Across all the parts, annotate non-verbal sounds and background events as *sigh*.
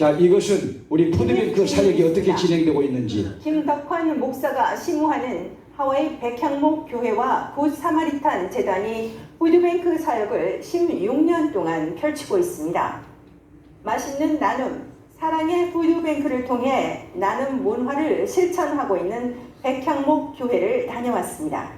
자, 이것은 우리 푸드뱅크 사역이 어떻게 진행되고 있는지 김덕환 목사가 심우하는 하와이 백향목 교회와 굿 사마리탄 재단이 푸드뱅크 사역을 16년 동안 펼치고 있습니다. 맛있는 나눔, 사랑의 푸드뱅크를 통해 나눔 문화를 실천하고 있는 백향목 교회를 다녀왔습니다.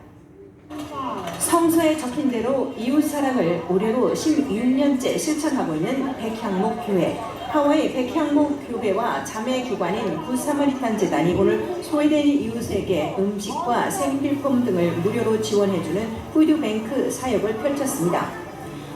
성서에 적힌 대로 이웃 사랑을 올해로 16년째 실천하고 있는 백향목 교회. 하와이 백향목 교회와 자매 기관인 굿사마리탄 재단이 오늘 소외된 이웃에게 음식과 생필품 등을 무료로 지원해주는 푸드뱅크 사역을 펼쳤습니다.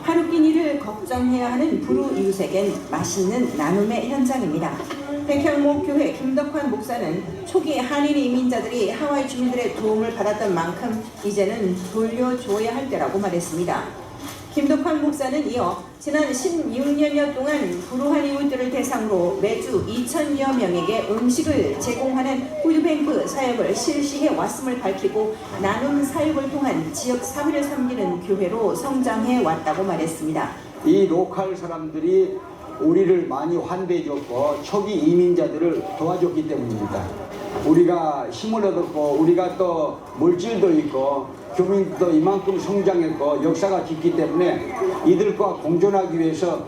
하루 끼니를 걱정해야 하는 불우 이웃에겐 맛있는 나눔의 현장입니다. 백향목 교회 김덕환 목사는 초기 한인 이민자들이 하와이 주민들의 도움을 받았던 만큼 이제는 돌려줘야 할 때라고 말했습니다. 김덕환 목사는 이어 지난 16년여 동안 불우한 이웃들을 대상으로 매주 2천여 명에게 음식을 제공하는 푸드뱅크 사역을 실시해 왔음을 밝히고 나눔 사역을 통한 지역 사회를 섬기는 교회로 성장해 왔다고 말했습니다. 이 로컬 사람들이 우리를 많이 환대해 줬고 초기 이민자들을 도와줬기 때문입니다. 우리가 힘을 얻었고 우리가 또 물질도 있고 교민도 이만큼 성장했고 역사가 깊기 때문에 이들과 공존하기 위해서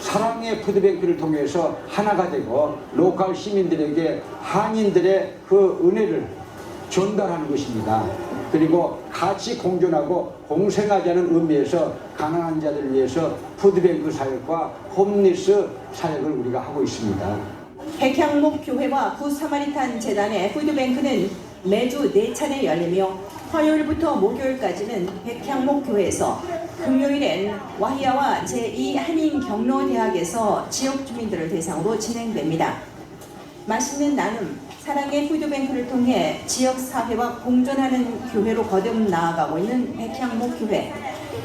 사랑의 푸드뱅크를 통해서 하나가 되고 로컬 시민들에게 한인들의 그 은혜를 전달하는 것입니다. 그리고 같이 공존하고 공생하자는 의미에서 가난한 자들을 위해서 푸드뱅크 사역과 홈리스 사역을 우리가 하고 있습니다. 백향목 교회와 구사마리탄 재단의 푸드뱅크는 매주 네 차례 열리며 화요일부터 목요일까지는 백향목 교회에서 금요일엔 와히아와 제2 한인 경로대학에서 지역 주민들을 대상으로 진행됩니다. 맛있는 나눔, 사랑의 푸드뱅크를 통해 지역 사회와 공존하는 교회로 거듭 나아가고 있는 백향목 교회.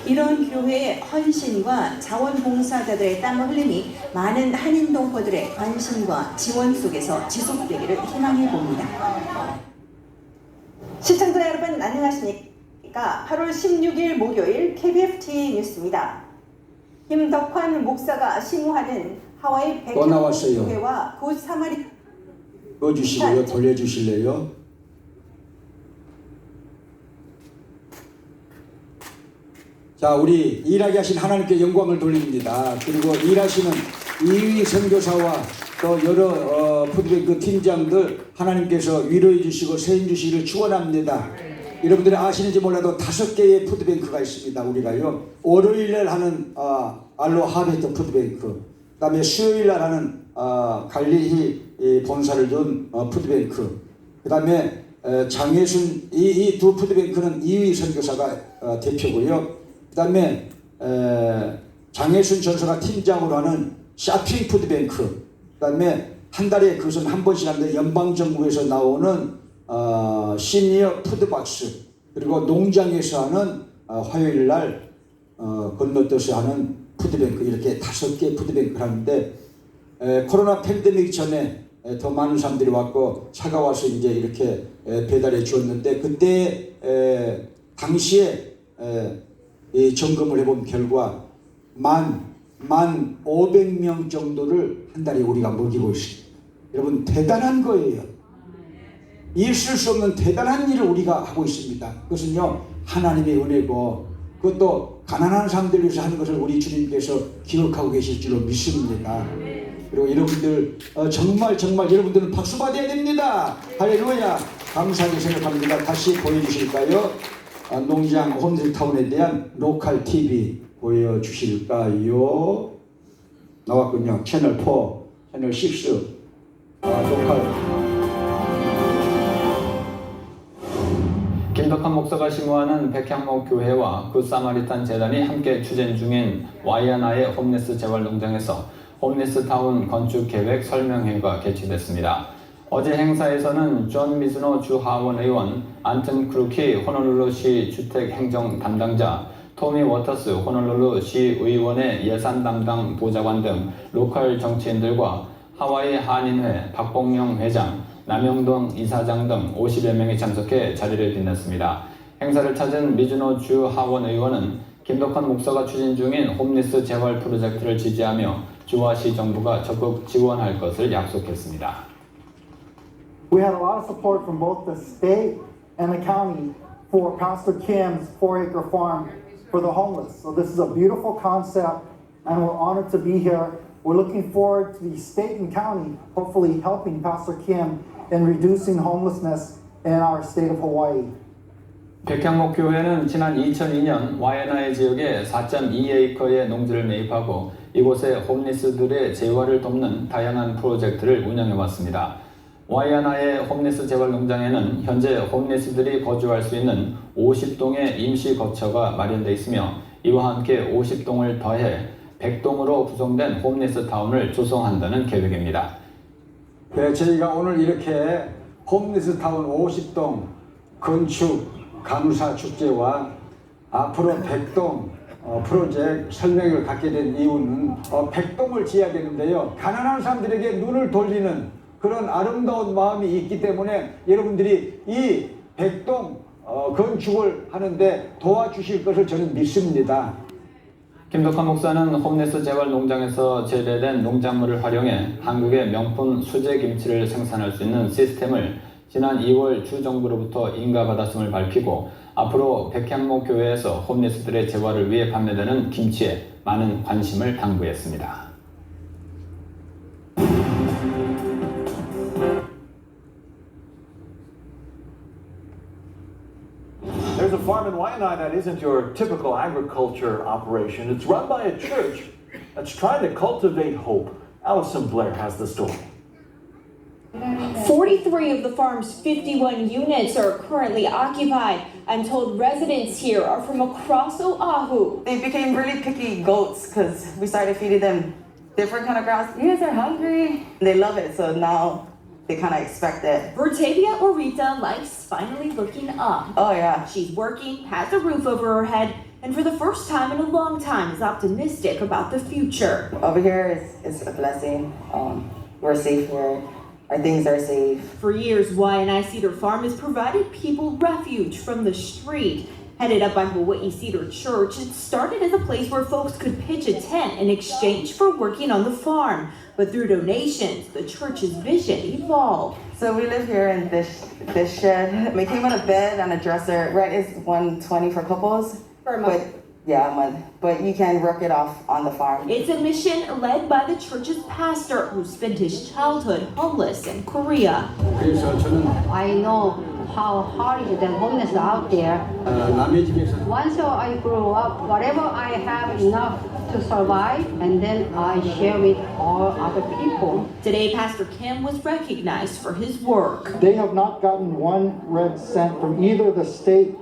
이런 교회의 헌신과 자원봉사자들의 땀 흘림이 많은 한인 동포들의 관심과 지원 속에서 지속되기를 희망해 봅니다. 시청자 여러분 안녕하십니까? 8월 16일 목요일 KBFT 뉴스입니다. 김덕환 목사가 심우하는 하와이. 백향목 교회와 굿 사마리 꺼주시고요. 돌려주실래요? 자, 우리 일하게 하신 하나님께 영광을 돌립니다. 그리고 일하시는 이위 선교사와 또 여러 어, 푸드뱅크 팀장들 하나님께서 위로해 주시고 세임 주시기를 축원합니다. 여러분들이 아시는지 몰라도 다섯 개의 푸드뱅크가 있습니다. 우리가요. 월요일 날 하는 어, 알로 하베트 푸드뱅크, 그다음에 수요일 날 하는 어, 갈릴리 이 본사를 둔 어, 푸드뱅크, 그 다음에 에, 장예순 이이두 푸드뱅크는 이위 선교사가 어, 대표고요. 그 다음에 에, 장예순 전사가 팀장으로 하는 쇼핑 푸드뱅크, 그 다음에 한 달에 그것은 한 번씩 하는데 연방 정부에서 나오는 어, 시니어 푸드박스. 그리고 농장에서 하는 어, 화요일 날 어, 건너떠서 하는 푸드뱅크. 이렇게 다섯 개 푸드뱅크를 하는데 에, 코로나 팬데믹 전에 에, 더 많은 사람들이 왔고 차가 와서 이제 이렇게 에, 배달해 주었는데 그때 에, 당시에 점검을 해본 결과 만, 만 500명 정도를 한 달에 우리가 먹이고 있습니다. 여러분 대단한 거예요. 있을 수 없는 대단한 일을 우리가 하고 있습니다. 그것은요 하나님의 은혜고 그것도 가난한 사람들 위해서 하는 것을 우리 주님께서 기억하고 계실 줄로 믿습니다. 그리고 여러분들 어, 정말 정말 여러분들은 박수 받아야 됩니다. 할렐루야 감사하게 생각합니다. 다시 보여주실까요? 아, 농장 홈들타운에 대한 로컬 TV 보여주실까요? 나왔군요. 채널 4, 채널 6 아, 로컬 김덕한 목사가 심호하는 백향목 교회와 그 사마리탄 재단이 함께 추진 중인 와이아나의 홈리스 재활 농장에서 홈리스 타운 건축 계획 설명회가 개최됐습니다. 어제 행사에서는 존 미즈노 주 하원 의원, 안튼 크루키 호놀룰루시 주택 행정 담당자, 토미 워터스 호놀룰루 시 의원의 예산 담당 보좌관 등 로컬 정치인들과 하와이 한인회 박봉영 회장, 남영동 이사장 등 50여 명이 참석해 자리를 빛냈습니다. 행사를 찾은 미즈노 주 하원 의원은 김덕환 목사가 추진 중인 홈리스 재활 프로젝트를 지지하며 주와 시 정부가 적극 지원할 것을 약속했습니다. We had a lot of support from both the state and the county for Pastor Kim's four acre farm for the homeless. So this is a beautiful concept and we're honored to be here. We're looking forward to the state and county hopefully helping Pastor Kim in reducing homelessness in our state of Hawaii. 백향목 교회는 지난 2002년 와이나이 지역에 4.2에이커의 농지를 매입하고 이곳에 홈리스들의 재활을 돕는 다양한 프로젝트를 운영해 왔습니다. 와이아나의 홈리스 재활 농장에는 현재 홈리스들이 거주할 수 있는 50동의 임시 거처가 마련돼 있으며 이와 함께 50동을 더해 100동으로 구성된 홈리스 타운을 조성한다는 계획입니다. 네, 저희가 오늘 이렇게 홈리스 타운 50동 건축 감사 축제와 앞으로 100동 어, 프로젝트 설명을 갖게 된 이유는 어, 100동을 지어야 되는데요. 가난한 사람들에게 눈을 돌리는 그런 아름다운 마음이 있기 때문에 여러분들이 이 100동 어, 건축을 하는데 도와주실 것을 저는 믿습니다. 김덕환 목사는 홈리스 재활 농장에서 재배된 농작물을 활용해 한국의 명품 수제 김치를 생산할 수 있는 시스템을 지난 2월 주 정부로부터 인가받았음을 밝히고 앞으로 백향목 교회에서 홈리스들의 재활을 위해 판매되는 김치에 많은 관심을 당부했습니다. Allison Blair has the story. 43 of the farm's 51 units are currently occupied. I'm told residents here are from across Oahu. they became really picky goats because we started feeding them different kind of grass. You guys are hungry. They love it, so now they kind of expect it. Bertavia Orita, life's finally looking up. Oh yeah. She's working, has a roof over her head, and for the first time in a long time is optimistic about the future. Over here is, is a blessing. Um, we're safe here. Our things are safe. For years, Waianae Cedar Farm has provided people refuge from the street. Headed up by Hawaii Cedar Church, it started as a place where folks could pitch a tent in exchange for working on the farm. But through donations, the church's vision evolved. So we live here in this this shed. We came on a bed and a dresser. Rent is 120 for couples. For a month. But yeah. But you can work it off on the farm. It's a mission led by the church's pastor who spent his childhood homeless in Korea. I know how hard the homeless out there. Once I grow up, whatever I have enough to survive, and then I share with all other people. Today, Pastor Kim was recognized for his work. They have not gotten one red cent from either the state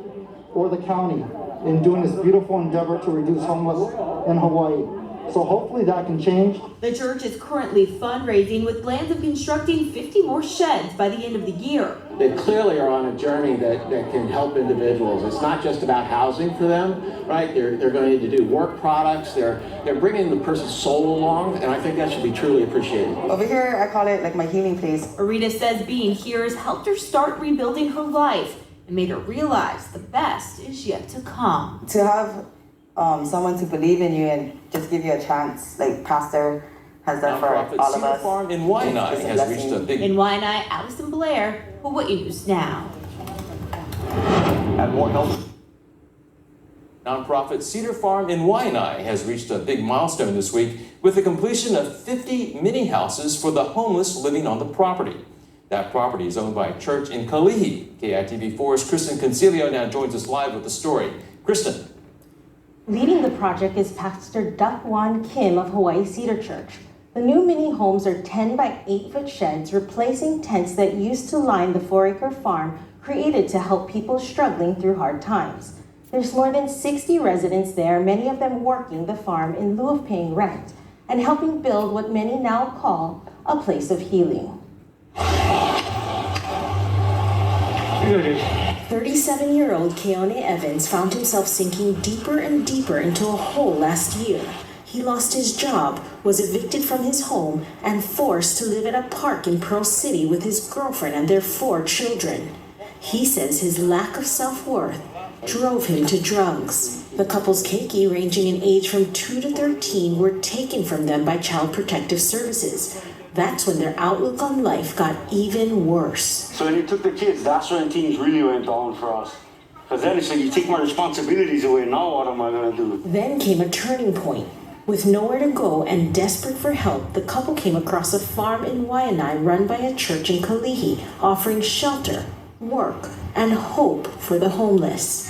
or the county in doing this beautiful endeavor to reduce homeless in Hawaii. So hopefully that can change. The church is currently fundraising with plans of constructing 50 more sheds by the end of the year. they clearly are on a journey that, that can help individuals. It's not just about housing for them, right? They're, they're going to need to do work products. They're, they're bringing the person's soul along, and I think that should be truly appreciated. Over here, I call it like my healing place. Arita says being here has helped her start rebuilding her life and made her realize the best is yet to come. to have um, someone to believe in you and just give you a chance, like Pastor has done for all of Cedar us. Farm in It's Waianae just a has reached a blessing. big In Waianae, Allison Blair, Hawaii News Now. And more help. nonprofit Cedar Farm in Waianae has reached a big milestone this week with the completion of 50 mini houses for the homeless living on the property. That property is owned by a church in Kalihi. KITV4's Kristen Concilio now joins us live with the story. Kristen. Leading the project is Pastor Duck Wan Kim of Hawaii Cedar Church. The new mini homes are 10 by 8 foot sheds, replacing tents that used to line the four acre farm created to help people struggling through hard times. There's more than 60 residents there, many of them working the farm in lieu of paying rent and helping build what many now call a place of healing. 37 year old Keone Evans found himself sinking deeper and deeper into a hole last year. He lost his job, was evicted from his home, and forced to live at a park in Pearl City with his girlfriend and their four children. He says his lack of self worth drove him to drugs. The couple's keiki, ranging in age from 2 to 13, were taken from them by Child Protective Services. That's when their outlook on life got even worse. So when you took the kids, that's when things really went down for us. Because then it's like, you take my responsibilities away, now what am I going to do? Then came a turning point. With nowhere to go and desperate for help, the couple came across a farm in Waianae run by a church in Kalihi, offering shelter, work, and hope for the homeless.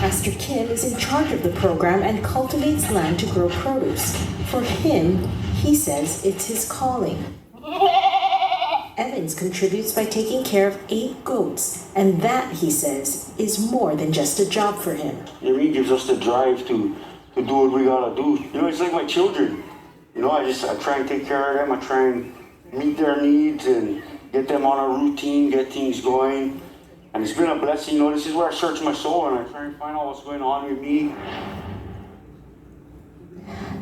Pastor Kim is in charge of the program and cultivates land to grow produce. For him, he says it's his calling. *laughs* Evans contributes by taking care of eight goats, and that, he says, is more than just a job for him. It really gives us the drive to, to do what we got to do. You know, it's like my children. You know, I just I try and take care of them. I try and meet their needs and get them on a routine, get things going. And it's been a blessing. You know, this is where I search my soul and I try and find out what's going on with me.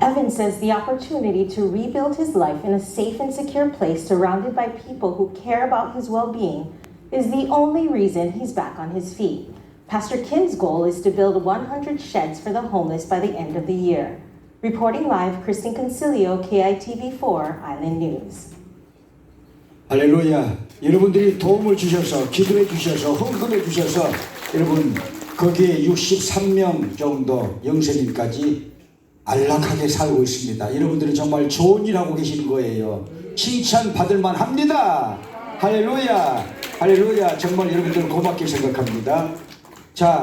Evans says the opportunity to rebuild his life in a safe and secure place surrounded by people who care about his well being is the only reason he's back on his feet. Pastor Kim's goal is to build 100 sheds for the homeless by the end of the year. Reporting live, Kristen Concilio, KITV4 Island News. 할렐루야. 여러분들이 도움을 주셔서 기도해 주셔서 헌금해 주셔서 여러분 거기에 63명 정도 영세님까지 안락하게 살고 있습니다. 여러분들이 정말 좋은 일 하고 계시는 거예요. 칭찬 받을 만 합니다. 할렐루야. 할렐루야. 정말 여러분들 고맙게 생각합니다. 자,